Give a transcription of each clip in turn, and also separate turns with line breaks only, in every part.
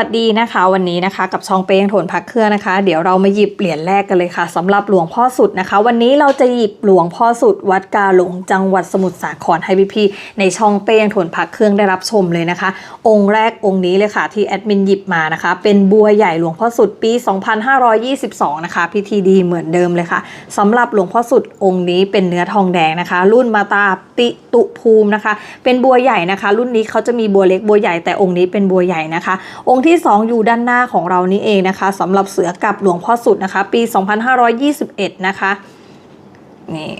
สวัสดีนะคะวันนี้นะคะกับช่องเป้งโถนพักเครื่องนะคะ เดี๋ยวเรามาหยิบเหรียญแรกกันเลยค่ะสำหรับหลวงพ่อสุดนะคะ วันนี้เราจะหยิบหลวงพ่อสุด วัดกาหลงจังหวัดสมุทรสาครให้พี่ๆในช่องเป้งโถนพักเครื่องได้รับชมเลยนะคะ องค์แรกองค์นี้เลยค่ะที่แอดมินหยิบมานะคะ เป็นบัวใหญ่หลวงพ่อสุดปี 2522 นะคะ พิธีดีเหมือนเดิมเลยค่ะสำหรับหลวงพ่อสุดองค์นี้เป็นเนื้อทองแดงนะคะ รุ่นมาตาติตุภูมินะคะ เป็นบัวใหญ่นะคะ รุ่นนี้เขาจะมีบัวเล็กบัวใหญ่แต่องค์นี้เป็นบัวใหญ่นะคะ องค์ที่ 2 อยู่ด้านหน้าของเรานี่เองนะคะสำหรับเสือกับหลวงพ่อสุดนะคะ ปี 2521 นะคะนี่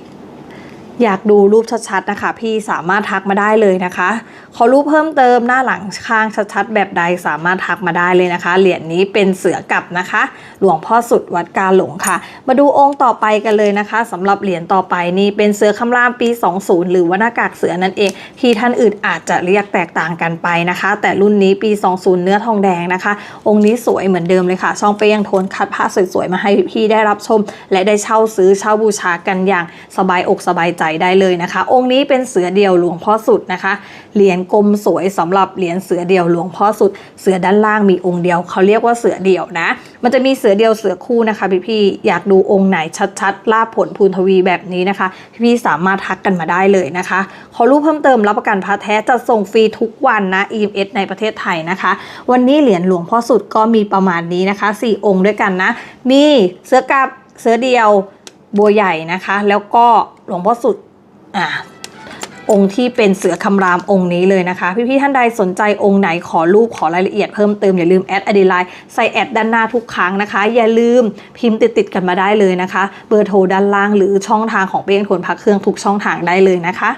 อยากดูรูปชัดๆนะคะ พี่สามารถทักมาได้เลยนะคะ ขอรูปเพิ่มเติมหน้าหลังข้างชัดๆ แบบใดสามารถทักมาได้เลยนะคะ เหรียญนี้เป็นเสือกับนะคะ หลวงพ่อสุดวัดกาหลงค่ะ มาดูองค์ต่อไปกันเลยนะคะสำหรับเหรียญต่อไปนี่เป็นเสือคำรามปี 20 หรือว่าหน้ากากเสือนั่นเอง ที่ท่านอื่นอาจจะเรียกแตกต่างกันไปนะคะ แต่รุ่นนี้ปี 20 เนื้อทองแดงนะคะ องค์นี้สวยเหมือนเดิมเลยค่ะ ช่องไปยังโทนคัดผ้าสวยๆมาให้พี่ได้รับชม และได้เช่าซื้อเช่าบูชากันอย่างสบายอกสบายใจได้เลยนะคะ องค์นี้เป็นเสือเดียวหลวงพ่อสุดนะคะ เหรียญกลมสวยสำหรับเหรียญเสือเดียวหลวงพ่อสุด เสือด้านล่างมีองค์เดียวเขาเรียกว่าเสือเดียวนะ มันจะมีเสือเดียวเสือคู่นะคะพี่ๆอยากดูองค์ไหนชัดๆลาบผลพูนทวีแบบนี้นะคะ พี่ๆสามารถทักกันมาได้เลยนะคะ ขอรูปเพิ่มเติมรับประกันพระแท้จะส่งฟรีทุกวันนะ EMS ในประเทศไทยนะคะ วันนี้เหรียญหลวงพ่อสุดก็มีประมาณนี้นะคะ 4 องค์ด้วยกันนะ มีเสือกับเสือเดียว บัวใหญ่นะคะ แล้วก็หลวงพ่อสุดอ่าองค์ที่เป็นเสือคำรามองค์นี้เลยนะคะ พี่ๆท่านใดสนใจองค์ไหนขอรูปขอรายละเอียดเพิ่มเติม อย่าลืมแอดอดีไลน์ใส่แอดด้านหน้าทุกครั้งนะคะ อย่าลืมพิมพ์ติดๆกันมาได้เลยนะคะ เบอร์โทรด้านล่างหรือช่องทางของเป้งทวนพักเครื่องทุกช่องทางได้เลยนะคะ